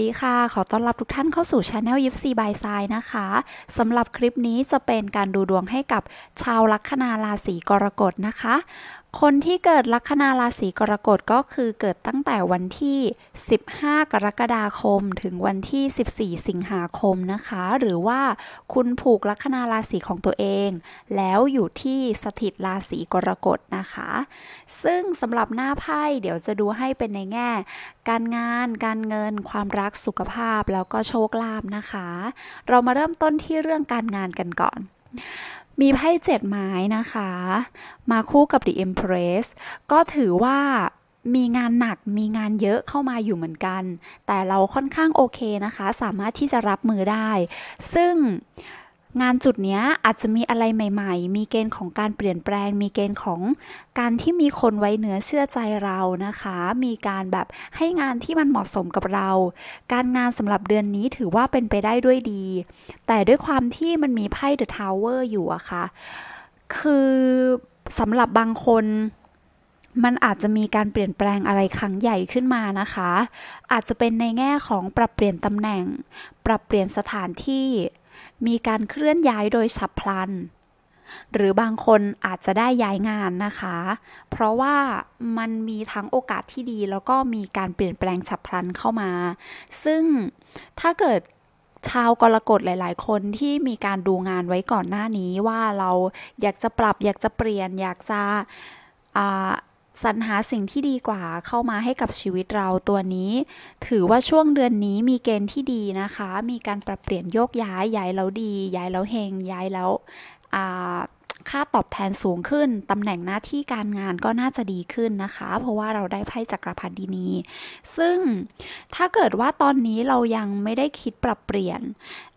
ดีค่ะ ขอต้อนรับทุกท่านเข้าสู่ช anel ยิปซีบายไซนะคะสำหรับคลิปนี้จะเป็นการดูดวงให้กับชาวลัคนาราศีกรกฎนะคะ คนที่เกิดลัคนาราศีกรกฎก็คือเกิดตั้งแต่วันที่ 15 กรกฎาคม ถึงวันที่ 14 สิงหาคมนะคะ หรือว่าคุณผูกลัคนาราศีของตัวเอง แล้วอยู่ที่สถิตราศีกรกฎนะคะ ซึ่งสำหรับหน้าไพ่เดี๋ยวจะดูให้เป็นในแง่ การงาน การเงิน ความรักสุขภาพแล้วก็โชคลาภนะคะ เรามาเริ่มต้นที่เรื่องการงานกันก่อน มีไพ่เจ็ดไม้นะคะ มาคู่กับ The Empress ก็ถือว่ามีงานหนักมีงานเยอะเข้ามาอยู่เหมือนกัน แต่เราค่อนข้างโอเคนะคะ สามารถที่จะรับมือได้ ซึ่ง งานจุดนี้อาจจะมีอะไรใหม่ ๆ มีเกณฑ์ของการเปลี่ยนแปลง มีเกณฑ์ของการที่มีคนไว้เนื้อเชื่อใจเรานะคะ มีการแบบให้งานที่มันเหมาะสมกับเรา การงานสำหรับเดือนนี้ถือว่าเป็นไปได้ด้วยดี แต่ด้วยความที่มันมีไพ่ The Tower อยู่อะค่ะ คือสำหรับบางคนมันอาจจะมีการเปลี่ยนแปลงอะไรครั้งใหญ่ขึ้นมานะคะ อาจจะเป็นในแง่ของปรับเปลี่ยนตำแหน่ง ปรับเปลี่ยนสถานที่ มีการเคลื่อนย้ายโดยฉับพลัน หรือบางคนอาจจะได้ย้ายงานนะคะ เพราะว่ามันมีทั้งโอกาสที่ดี แล้วก็มีการเปลี่ยนแปลงฉับพลันเข้ามา ซึ่งถ้าเกิดชาวกรกฎหลาย ๆ คนที่มีการดูงานไว้ก่อนหน้านี้ว่าเราอยากจะปรับอยากจะเปลี่ยนอยากจะ สรรหาสิ่งที่ดีกว่าเข้ามาให้กับชีวิตเราตัวนี้ ถือว่าช่วงเดือนนี้มีเกณฑ์ที่ดีนะคะ มีการปรับเปลี่ยนโยกย้ายย้ายแล้วดี ย้ายแล้วเฮงย้ายแล้วอ่า ค่าตอบแทนสูงขึ้น ตำแหน่งหน้าที่การงานก็น่าจะดีขึ้นนะคะ เพราะว่าเราได้ไพ่จักรพรรดินี ซึ่งถ้าเกิดว่าตอนนี้เรายังไม่ได้คิดปรับเปลี่ยน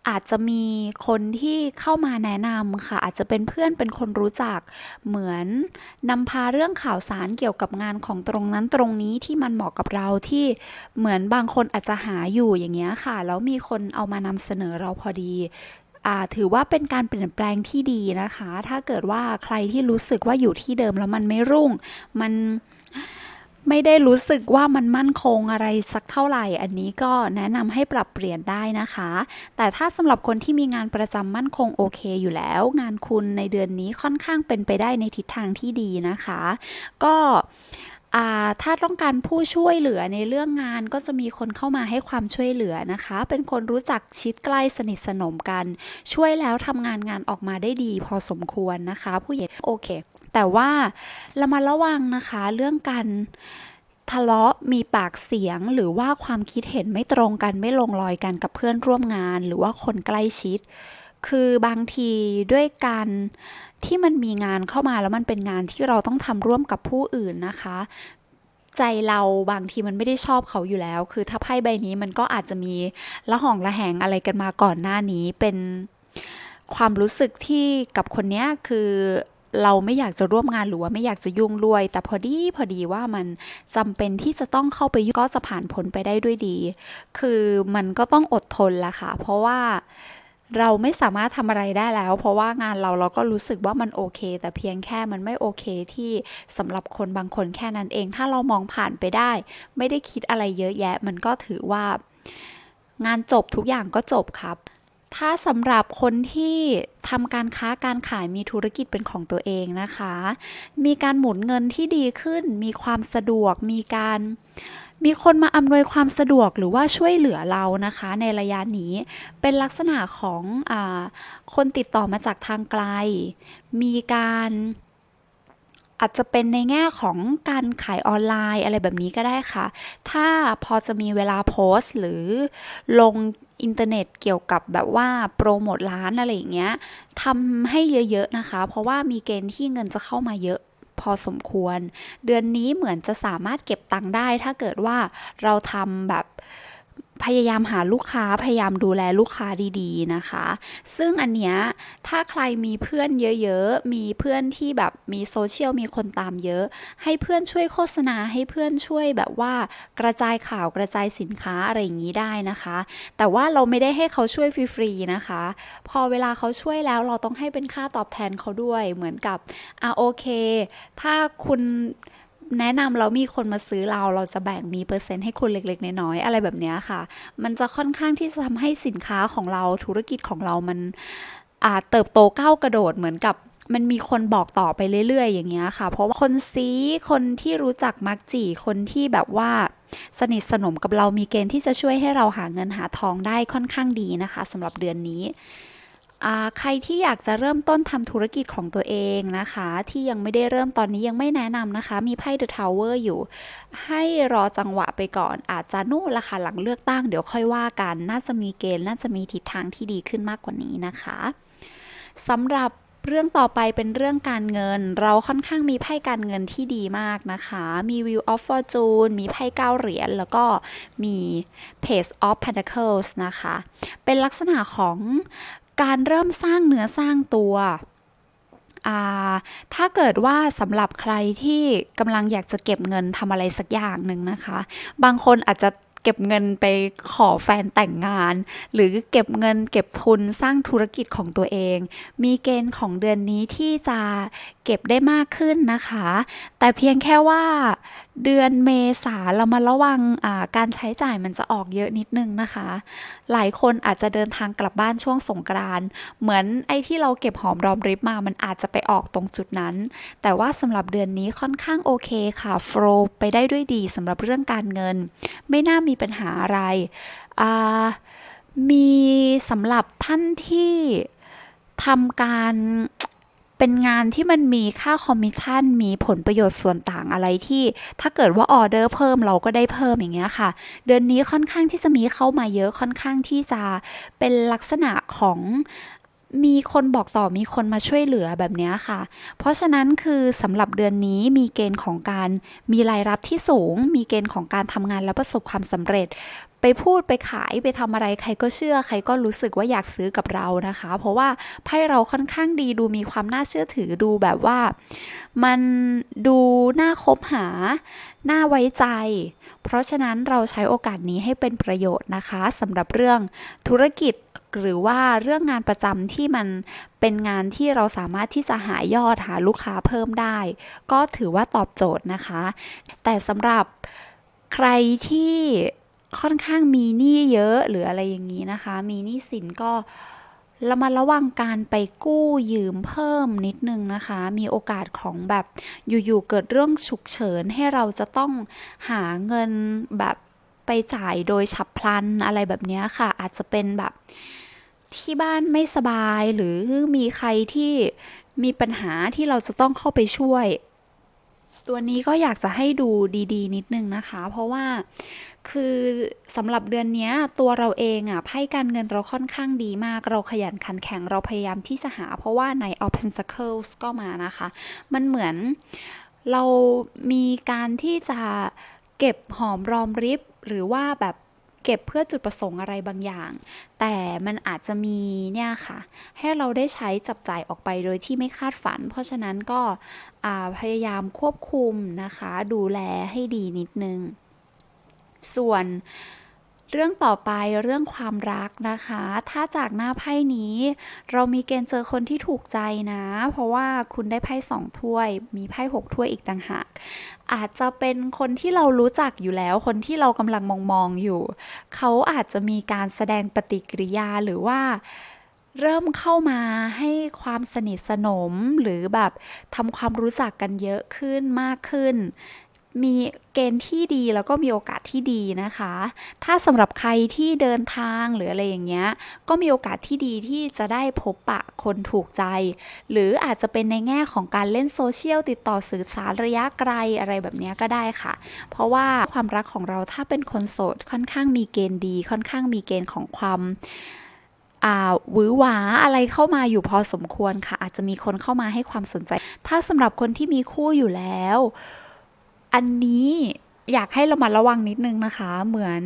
อาจจะมีคนที่เข้ามาแนะนำค่ะ อาจจะเป็นเพื่อนเป็นคนรู้จัก เหมือนนำพาเรื่องข่าวสารเกี่ยวกับงานของตรงนั้นตรงนี้ที่มันเหมาะกับเราที่เหมือนบางคนอาจจะหาอยู่อย่างเงี้ยค่ะ แล้วมีคนเอามานำเสนอเราพอดี ถือว่าเป็นการเปลี่ยนแปลงที่ดีนะคะ ถ้าเกิดว่าใครที่รู้สึกว่าอยู่ที่เดิมแล้วมันไม่รุ่ง มันไม่ได้รู้สึกว่ามันมั่นคงอะไรสักเท่าไหร่ อันนี้ก็แนะนำให้ปรับเปลี่ยนได้นะคะ แต่ถ้าสำหรับคนที่มีงานประจำมั่นคงโอเคอยู่แล้ว งานคุณในเดือนนี้ค่อนข้างเป็นไปได้ในทิศทางที่ดีนะคะ ก็ ถ้าต้องการผู้ช่วยเหลือในเรื่องงานก็จะมีคนเข้ามาให้ความช่วยเหลือนะคะ เป็นคนรู้จักชิดใกล้สนิทสนมกัน ช่วยแล้วทำงานงานออกมาได้ดี พอสมควรนะคะ ผู้ใหญ่โอเค แต่ว่าเรามาระวังนะคะเรื่องการทะเลาะมีปากเสียงหรือว่าความคิดเห็นไม่ตรงกันไม่ลงรอยกันกับเพื่อนร่วมงาน หรือว่าคนใกล้ชิด คือบางทีด้วยการ ที่มันมีงานเข้ามาแล้วมันเป็นงานที่เราต้องทำร่วมกับผู้อื่นนะคะ ใจเราบางทีมันไม่ได้ชอบเขาอยู่แล้ว คือถ้าไพ่ใบนี้มันก็อาจจะมีละห่องละแหงอะไรกันมาก่อนหน้านี้เป็นความรู้สึกที่กับคนเนี้ยคือเราไม่อยากจะร่วมงานหรือว่าไม่อยากจะยุ่งด้วย แต่พอดีพอดีว่ามันจำเป็นที่จะต้องเข้าไปยุ่งก็จะผ่านพ้นไปได้ด้วยดี คือมันก็ต้องอดทนละค่ะ เพราะว่า เราไม่สามารถทำอะไรได้แล้ว เพราะว่างานเราเราก็รู้สึกว่ามันโอเค แต่เพียงแค่มันไม่โอเคที่สำหรับคนบางคนแค่นั้นเอง ถ้าเรามองผ่านไปได้ ไม่ได้คิดอะไรเยอะแยะ มันก็ถือว่า งานจบทุกอย่างก็จบครับ ถ้าสำหรับคนที่ทำการค้าการขายมีธุรกิจเป็นของตัวเองนะคะ มีการหมุนเงินที่ดีขึ้น มีความสะดวก มีการ มีคนมาอำนวยความสะดวกหรือว่าช่วยเหลือเรานะคะ ในระยะนี้เป็นลักษณะของอคนติดต่อมาจากทางไกล มีการอาจจะเป็นในแง่ของการขายออนไลน์อะไรแบบนี้ก็ได้ค่ะ ถ้าพอจะมีเวลาโพสต์ หรือลงอินเทอร์เน็ตเกี่ยวกับแบบว่าโปรโมทร้านอะไรอย่างเงี้ยทำให้เยอะๆนะคะ เพราะว่ามีเกณฑ์ที่เงินจะเข้ามาเยอะ พอสมควร เดือนนี้เหมือนจะสามารถเก็บตังค์ได้ ถ้าเกิดว่าเราทำแบบ พยายามหาลูกค้าพยายามดูแลลูกค้าดีๆนะคะ ซึ่งอันเนี้ยถ้าใครมีเพื่อนเยอะๆ มีเพื่อนที่แบบมีโซเชียลมีคนตามเยอะ ให้เพื่อนช่วยโฆษณาให้เพื่อนช่วยแบบว่ากระจายข่าวกระจายสินค้าอะไรอย่างนี้ได้นะคะ แต่ว่าเราไม่ได้ให้เขาช่วยฟรีๆนะคะ พอเวลาเขาช่วยแล้วเราต้องให้เป็นค่าตอบแทนเขาด้วยเหมือนกับอะโอเค ถ้าคุณ แนะนำแล้วมีคนมาซื้อเราเราจะแบ่งมีเปอร์เซ็นต์ให้คุณเล็กๆน้อยๆอะไรแบบนี้ค่ะ มันจะค่อนข้างที่จะทำให้สินค้าของเราธุรกิจของเรามันอาเติบโตก้าวกระโดดเหมือนกับมันมีคนบอกต่อไปเรื่อย ๆ อย่างเงี้ยค่ะ เพราะว่าคนซีคนที่รู้จักมักจีคนที่แบบว่า สนิทสนมกับเรามีเกณฑ์ที่จะช่วยให้เราหาเงินหาทองได้ค่อนข้างดีนะคะสำหรับเดือนนี้ ใครที่อยากจะเริ่มต้นทำธุรกิจของตัวเองนะคะ ที่ยังไม่ได้เริ่มตอนนี้ยังไม่แนะนำนะคะ มีไพ่ The Tower อยู่ ให้รอจังหวะไปก่อน อาจจะนู่นละค่ะหลังเลือกตั้งเดี๋ยวค่อยว่ากัน น่าจะมีเกณฑ์น่าจะมีทิศทางที่ดีขึ้นมากกว่านี้นะคะสำหรับเรื่องต่อไปเป็นเรื่องการเงิน เราค่อนข้างมีไพ่การเงินที่ดีมากนะคะ มี Wheel of Fortune มีไพ่เก้าเหรียญ แล้วก็มี Page of Pentacles นะคะ เป็นลักษณะของ การเริ่มสร้างเนื้อสร้างตัวถ้าเกิดว่าสำหรับใครที่กำลังอยากจะเก็บเงินทำอะไรสักอย่างหนึ่งนะคะ บางคนอาจจะเก็บเงินไปขอแฟนแต่งงาน หรือเก็บเงินเก็บทุนสร้างธุรกิจของตัวเอง มีเกณฑ์ของเดือนนี้ที่จะเก็บได้มากขึ้นนะคะ แต่เพียงแค่ว่า เดือนเมษาเรามาระวังการใช้จ่ายมันจะออกเยอะนิดนึงนะคะ หลายคนอาจจะเดินทางกลับบ้านช่วงสงกรานเหมือนไอ้ที่เราเก็บหอมรอมริบมา มันอาจจะไปออกตรงจุดนั้น แต่ว่าสำหรับเดือนนี้ค่อนข้างโอเคค่ะโฟลไปได้ด้วยดีสำหรับเรื่องการเงิน ไม่น่ามีปัญหาอะไร มีสำหรับท่านที่ทำการ เป็นงานที่มันมีค่าคอมมิชชั่น มีผลประโยชน์ส่วนต่างอะไรที่ ถ้าเกิดว่าออเดอร์เพิ่มเราก็ได้เพิ่มอย่างเงี้ยค่ะ เดือนนี้ค่อนข้างที่จะมีเข้ามาเยอะค่อนข้างที่จะเป็นลักษณะของมีคนบอกต่อมีคนมาช่วยเหลือแบบเนี้ยค่ะ เพราะฉะนั้นคือสำหรับเดือนนี้มีเกณฑ์ของการมีรายรับที่สูง มีเกณฑ์ของการทำงานและประสบความสำเร็จ ไปพูดไปขายไปทำอะไรใครก็เชื่อ ใครก็รู้สึกว่าอยากซื้อกับเรานะคะ เพราะว่าไพ่เราค่อนข้างดีดูมีความน่าเชื่อถือดูแบบว่า มันดูน่าคบหา น่าไว้ใจ เพราะฉะนั้นเราใช้โอกาสนี้ให้เป็นประโยชน์นะคะสำหรับเรื่องธุรกิจหรือว่าเรื่องงานประจำที่มันเป็นงานที่เราสามารถที่จะหายอดหาลูกค้าเพิ่มได้ ก็ถือว่าตอบโจทย์นะคะ แต่สำหรับใครที่ ค่อนข้างมีหนี้เยอะหรืออะไรอย่างนี้นะคะ มีหนี้สินก็เรามาระวังการไปกู้ยืมเพิ่มนิดนึงนะคะ มีโอกาสของแบบอยู่ๆเกิดเรื่องฉุกเฉินให้เราจะต้องหาเงินแบบไปจ่ายโดยฉับพลันอะไรแบบนี้ค่ะ อาจจะเป็นแบบที่บ้านไม่สบายหรือมีใครที่มีปัญหาที่เราจะต้องเข้าไปช่วย ตัวนี้ก็อยากจะให้ดูดี ๆ นิดนึงนะคะ เพราะว่า คือสำหรับเดือนนี้ตัวเราเองอะไพ่การเงินเราค่อนข้างดีมาก เราขยันขันแข็งเราพยายามที่จะหา เพราะว่าใน of Pentacles ก็มานะคะ มันเหมือนเรามีการที่จะเก็บหอมรอมริบ หรือว่าแบบเก็บเพื่อจุดประสงค์อะไรบางอย่าง แต่มันอาจจะมีเนี่ยค่ะ ให้เราได้ใช้จับจ่ายออกไปโดยที่ไม่คาดฝัน เพราะฉะนั้นก็พยายามควบคุมนะคะ ดูแลให้ดีนิดนึง ส่วนเรื่องต่อไปเรื่องความรักนะคะ ถ้าจากหน้าไพ่นี้ เรามีเกณฑ์เจอคนที่ถูกใจนะ เพราะว่าคุณได้ไพ่สองถ้วย มีไพ่หกถ้วยอีกต่างหาก อาจจะเป็นคนที่เรารู้จักอยู่แล้ว คนที่เรากำลังมองมองอยู่ เขาอาจจะมีการแสดงปฏิกิริยาหรือว่าเริ่มเข้ามาให้ความสนิทสนมหรือแบบทำความรู้จักกันเยอะขึ้นมากขึ้น มีเกณฑ์ที่ดีแล้วก็มีโอกาสที่ดีนะคะ ถ้าสำหรับใครที่เดินทางหรืออะไรอย่างเงี้ย ก็มีโอกาสที่ดีที่จะได้พบปะคนถูกใจ หรืออาจจะเป็นในแง่ของการเล่นโซเชียลติดต่อสื่อสารระยะไกลอะไรแบบนี้ก็ได้ค่ะ เพราะว่าความรักของเราถ้าเป็นคนโสดค่อนข้างมีเกณฑ์ดี ค่อนข้างมีเกณฑ์ของความหวือหวาอะไรเข้ามาอยู่พอสมควรค่ะ อาจจะมีคนเข้ามาให้ความสนใจ ถ้าสำหรับคนที่มีคู่อยู่แล้ว อันนี้อยากให้เรามาระวังนิดนึงนะคะ เหมือน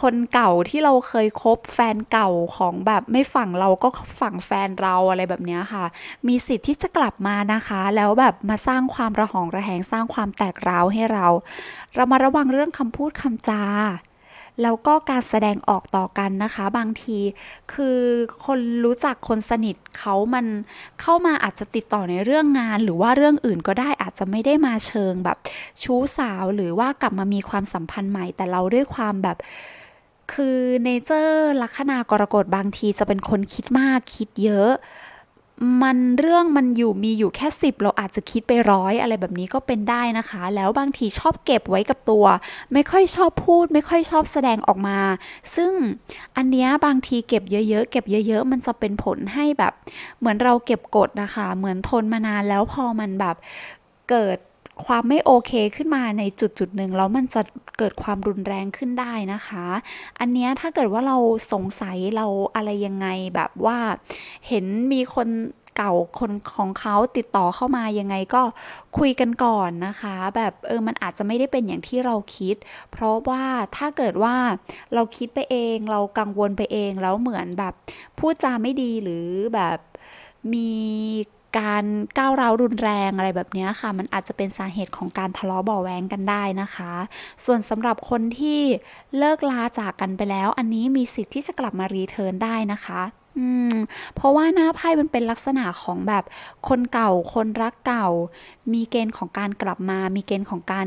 คนเก่าที่เราเคยคบแฟนเก่าของแบบไม่ฝั่งเราก็ฝั่งแฟนเราอะไรแบบนี้ค่ะ มีสิทธิ์ที่จะกลับมานะคะ แล้วแบบมาสร้างความระหองระแหงสร้างความแตกร้าวให้เรา เรามาระวังเรื่องคำพูดคำจา แล้วก็การแสดงออกต่อกันนะคะ บางทีคือคนรู้จักคนสนิทเขามันเข้ามาอาจจะติดต่อในเรื่องงาน หรือว่าเรื่องอื่นก็ได้อาจจะไม่ได้มาเชิงแบบชู้สาวหรือว่ากลับมามีความสัมพันธ์ใหม่ แต่เราด้วยความแบบคือเนเจอร์ลัคนากรกฎบางทีจะเป็นคนคิดมากคิดเยอะ มันเรื่องมันอยู่มีอยู่แค่สิบเราอาจจะคิดไปร้อยอะไรแบบนี้ก็เป็นได้นะคะ แล้วบางทีชอบเก็บไว้กับตัว ไม่ค่อยชอบพูด ไม่ค่อยชอบแสดงออกมา ซึ่งอันเนี้ยบางทีเก็บเยอะๆ เก็บเยอะๆ มันจะเป็นผลให้แบบ เหมือนเราเก็บกดนะคะ เหมือนทนมานานแล้วพอมันแบบเกิด ความไม่โอเคขึ้นมาในจุดจุดหนึ่งแล้วมันจะเกิดความรุนแรงขึ้นได้นะคะ อันนี้ถ้าเกิดว่าเราสงสัยเราอะไรยังไงแบบว่า เห็นมีคนเก่าคนของเขาติดต่อเข้ามายังไงก็คุยกันก่อนนะคะ แบบเออมันอาจจะไม่ได้เป็นอย่างที่เราคิด เพราะว่าถ้าเกิดว่าเราคิดไปเองเรากังวลไปเองแล้วเหมือนแบบพูดจาไม่ดีหรือแบบมี การก้าวร้าวรุนแรงอะไรแบบนี้ค่ะ มันอาจจะเป็นสาเหตุของการทะเลาะเบาแว้งกันได้นะคะ ส่วนสำหรับคนที่เลิกลาจากกันไปแล้ว อันนี้มีสิทธิ์ที่จะกลับมารีเทิร์นได้นะคะ อืม เพราะว่าหน้าไพ่มันเป็นลักษณะของแบบคนเก่าคนรักเก่า มีเกณฑ์ของการกลับมา มีเกณฑ์ของการ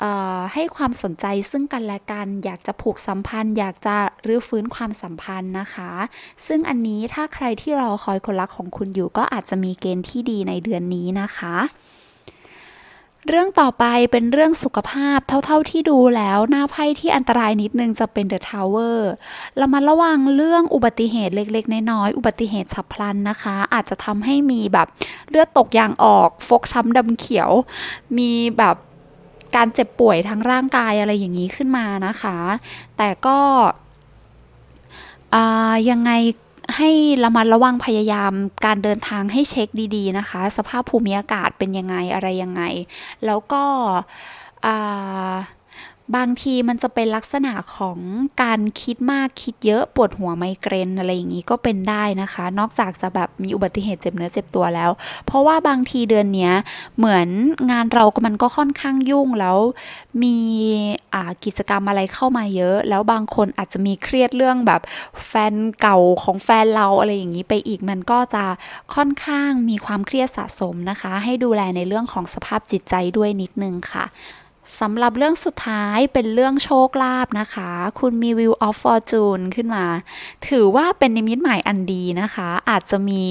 เอ่อให้ความสนใจซึ่งกันและกัน อยากจะผูกสัมพันธ์ อยากจะรื้อฟื้นความสัมพันธ์นะคะ ซึ่งอันนี้ถ้าใครที่รอคอยคนรักของคุณอยู่ก็อาจจะมีเกณฑ์ที่ดีในเดือนนี้นะคะ เรื่องต่อไปเป็นเรื่องสุขภาพเท่าๆที่ดูแล้วหน้าไพ่ที่อันตรายนิดนึงจะเป็น The Tower เรามาระวังเรื่องอุบัติเหตุเล็กๆ น้อยๆอุบัติเหตุฉับพลันนะคะ อาจจะทำให้มีแบบเลือดตกยางออก ฟกช้ำดำเขียว มีแบบการเจ็บป่วยทั้งร่างกายอะไรอย่างนี้ขึ้นมานะคะ แต่ก็อ่ายังไง ให้ระมัดระวังพยายามการเดินทางให้เช็คดีๆนะคะ สภาพภูมิอากาศเป็นยังไงอะไรยังไง แล้วก็อ่า บางทีมันจะเป็นลักษณะของการคิดมากคิดเยอะปวดหัวไมเกรนอะไรอย่างนี้ก็เป็นได้นะคะ นอกจากจะแบบมีอุบัติเหตุเจ็บเนื้อเจ็บตัวแล้ว เพราะว่าบางทีเดือนนี้เหมือนงานเราก็มันก็ค่อนข้างยุ่งแล้วมีกิจกรรมอะไรเข้ามาเยอะ แล้วบางคนอาจจะมีเครียดเรื่องแบบแฟนเก่าของแฟนเราอะไรอย่างนี้ไปอีกมันก็จะค่อนข้างมีความเครียดสะสมนะคะ ให้ดูแลในเรื่องของสภาพจิตใจด้วยนิดนึงค่ะ สำหรับเรื่องสุดท้ายเป็นเรื่องโชคลาภนะคะ คุณมี Wheel of Fortune ขึ้นมา ถือว่าเป็นนิมิตหมายอันดีนะคะ อาจจะมี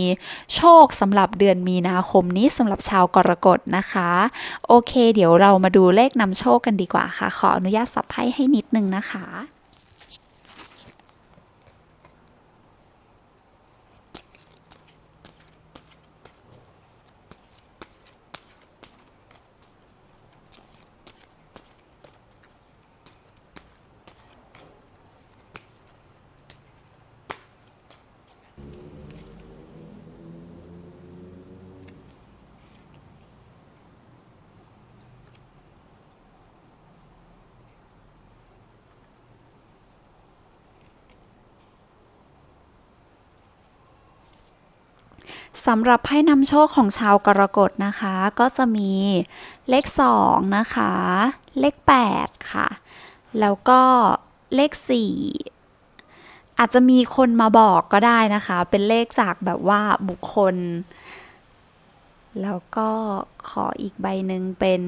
โชคสำหรับเดือนมีนาคมนี้สำหรับชาวกรกฎนะคะ โอเค เดี๋ยวเรามาดูเลขนำโชคกันดีกว่าค่ะ ขออนุญาตสับไพ่ให้นิดนึงนะคะ สำหรับไพ่นำโชคของชาวกรกฎนะคะ ก็จะมีเลข 2 นะคะ เลข 8 ค่ะ แล้วก็เลข 4 อาจจะมีคนมาบอกก็ได้นะคะ เป็นเลขจากแบบว่าบุคคล แล้วก็ขออีกใบหนึ่งเป็น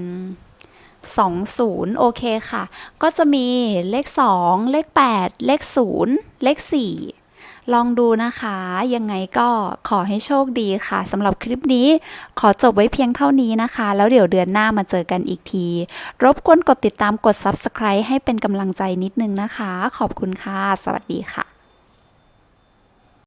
20 โอเคค่ะ ก็จะมีเลข 2 เลข 8 เลข 0 เลข 4 ลองดูนะคะ ยังไงก็ขอให้โชคดีค่ะสำหรับคลิปนี้ขอจบไว้เพียงเท่านี้นะคะ แล้วเดี๋ยวเดือนหน้ามาเจอกันอีกที รบกวนกดติดตามกด Subscribe ให้เป็นกำลังใจนิดนึงนะคะ ขอบคุณค่ะ สวัสดีค่ะ